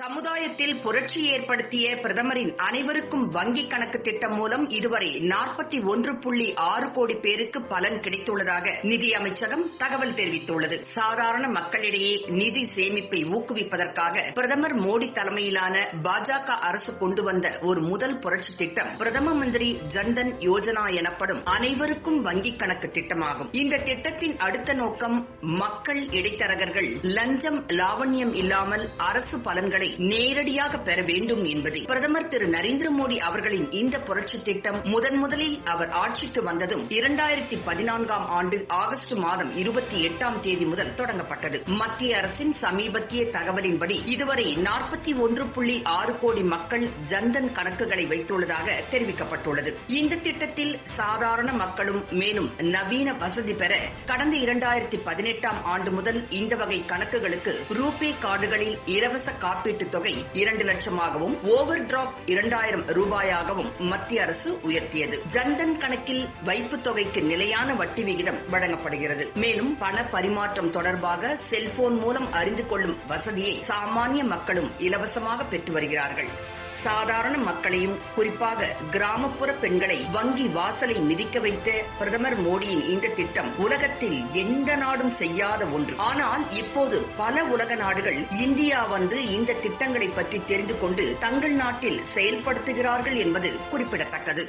சமுதாயத்தில் புரட்சி ஏற்படுத்திய பிரதமரின் அனைவருக்கும் வங்கிக் கணக்கு திட்டம் மூலம் இதுவரை நாற்பத்தி ஒன்று புள்ளி ஆறு கோடி பேருக்கு பலன் கிடைத்துள்ளதாக நிதி அமைச்சகம் தகவல் தெரிவித்துள்ளது. சாதாரண மக்களிடையே நிதி சேமிப்பை ஊக்குவிப்பதற்காக பிரதமர் மோடி தலைமையிலான பாஜக அரசு கொண்டு வந்த ஒரு முதல் புரட்சி திட்டம் பிரதம மந்திரி ஜன்தன் யோஜனா எனப்படும் அனைவருக்கும் வங்கிக் கணக்கு திட்டமாகும். இந்த திட்டத்தின் அடுத்த நோக்கம் மக்கள் இடைத்தரகர்கள் லஞ்சம் லாவண்யம் இல்லாமல் அரசு பலன்களை நேரடியாக பெற வேண்டும் என்பதே. பிரதமர் திரு நரேந்திர மோடி அவர்களின் இந்த புரட்சி திட்டம் முதன் முதலில் அவர் ஆட்சிக்கு வந்ததும் இரண்டாயிரத்தி பதினான்காம் ஆண்டு ஆகஸ்ட் மாதம் இருபத்தி எட்டாம் தேதி முதல் தொடங்கப்பட்டது. மத்திய அரசின் சமீபத்திய தகவலின்படி இதுவரை நாற்பத்தி ஒன்று புள்ளி ஆறு கோடி மக்கள் ஜன்தன் கணக்குகளை வைத்துள்ளதாக தெரிவிக்கப்பட்டுள்ளது. இந்த திட்டத்தில் சாதாரண மக்களும் மேலும் நவீன வசதி பெற கடந்த இரண்டாயிரத்தி பதினெட்டாம் ஆண்டு முதல் இந்த வகை கணக்குகளுக்கு ரூபே கார்டுகளில் இலவச காப்பீட்டு காப்பீட்டு தொகை இரண்டு லட்சமாகவும் ஓவர் டிராப் இரண்டாயிரம் ரூபாயாகவும் மத்திய அரசு உயர்த்தியது. ஜன்தன் கணக்கில் வைப்பு தொகைக்கு நிலையான வட்டி விகிதம் வழங்கப்படுகிறது. மேலும் பண பரிமாற்றம் தொடர்பாக செல்போன் மூலம் அறிந்து கொள்ளும் வசதியை சாமானிய மக்களும் இலவசமாக பெற்று வருகிறார்கள். சாதாரண மக்களையும் குறிப்பாக கிராமப்புற பெண்களை வங்கி வாசலை மிதிக்க வைத்த பிரதமர் மோடியின் இந்த திட்டம் உலகத்தில் எந்த நாடும் செய்யாத ஒன்று. ஆனால் இப்போது பல உலக நாடுகள் இந்தியா வந்து இந்த திட்டங்களை பற்றி தெரிந்து கொண்டு தங்கள் நாட்டில் செயல்படுத்துகிறார்கள் என்பது குறிப்பிடத்தக்கது.